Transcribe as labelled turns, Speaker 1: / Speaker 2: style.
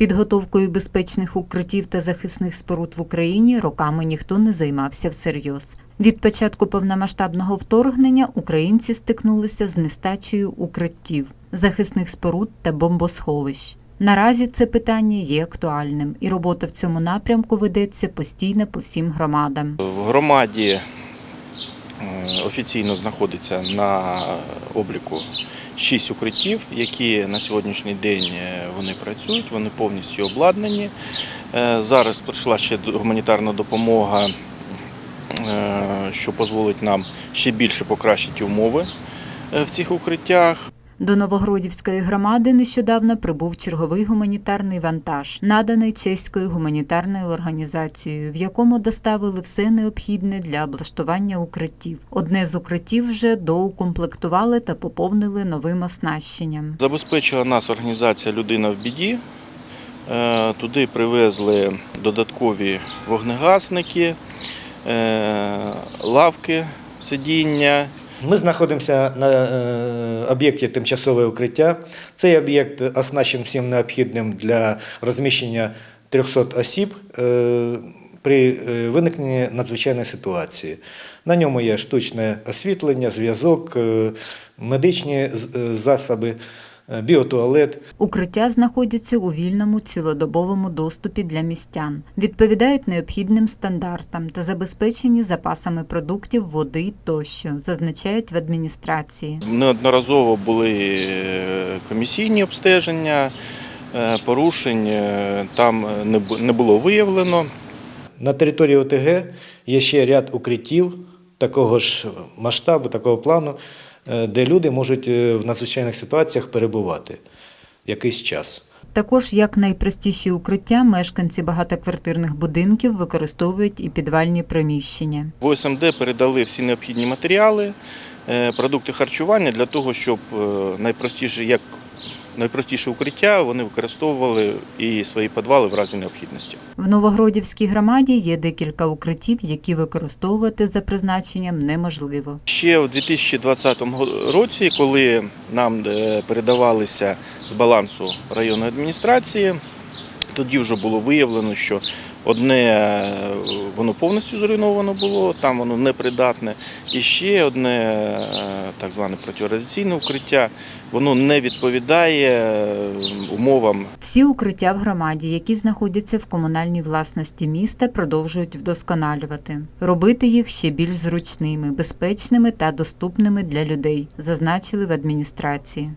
Speaker 1: Підготовкою безпечних укриттів та захисних споруд в Україні роками ніхто не займався всерйоз. Від початку повномасштабного вторгнення українці стикнулися з нестачею укриттів, захисних споруд та бомбосховищ. Наразі це питання є актуальним, і робота в цьому напрямку ведеться постійно по всім громадам.
Speaker 2: В громаді офіційно знаходиться на обліку шість укриттів, які на сьогоднішній день е, вони працюють, вони повністю обладнані. Е, Зараз прийшла ще гуманітарна допомога, е, що дозволить нам ще більше покращити умови е, в цих укриттях.
Speaker 1: До Новогродівської громади нещодавно прибув черговий гуманітарний вантаж, наданий чеською гуманітарною організацією, в якому доставили все необхідне для облаштування укриттів. Одне з укриттів вже доукомплектували та поповнили новим оснащенням.
Speaker 2: Забезпечила нас організація Людина в біді. Е, Туди привезли додаткові вогнегасники, е, лавки, сидіння,
Speaker 3: Ми знаходимося на е, об'єкті тимчасове укриття. Цей об'єкт оснащений всім необхідним для розміщення 300 осіб е, при е, виникненні надзвичайної ситуації. На ньому є штучне освітлення, зв'язок, медичні засоби, біотуалет.
Speaker 1: Укриття знаходяться у вільному цілодобовому доступі для містян, відповідають необхідним стандартам та забезпечені запасами продуктів, води тощо, зазначають в адміністрації.
Speaker 2: Неодноразово були е, комісійні обстеження, е, порушень е, там не було виявлено.
Speaker 3: На території ОТГ є ще ряд укриттів такого ж масштабу, такого плану, е, де люди можуть е, в надзвичайних ситуаціях перебувати якийсь час.
Speaker 1: Також як найпростіші укриття мешканці багатоквартирних будинків використовують і підвальні приміщення.
Speaker 2: В ОСМД передали всі необхідні матеріали, е, продукти харчування для того, щоб е, найпростіше, як найпростіше укриття вони використовували і свої підвали в разі необхідності.
Speaker 1: В Новогродівській громаді є декілька укриттів, які використовувати за призначенням неможливо.
Speaker 2: Ще в 2020 році, коли нам е, передавалися з балансу районної адміністрації, тоді вже було виявлено, що одне е, воно повністю зруйновано було, там воно непридатне, і ще одне е, так зване протирадіаційне укриття, воно не відповідає е, умовам.
Speaker 1: Всі укриття в громаді, які знаходяться в комунальній власності міста, продовжують вдосконалювати, робити їх ще більш зручними, безпечними та доступними для людей, зазначили в адміністрації.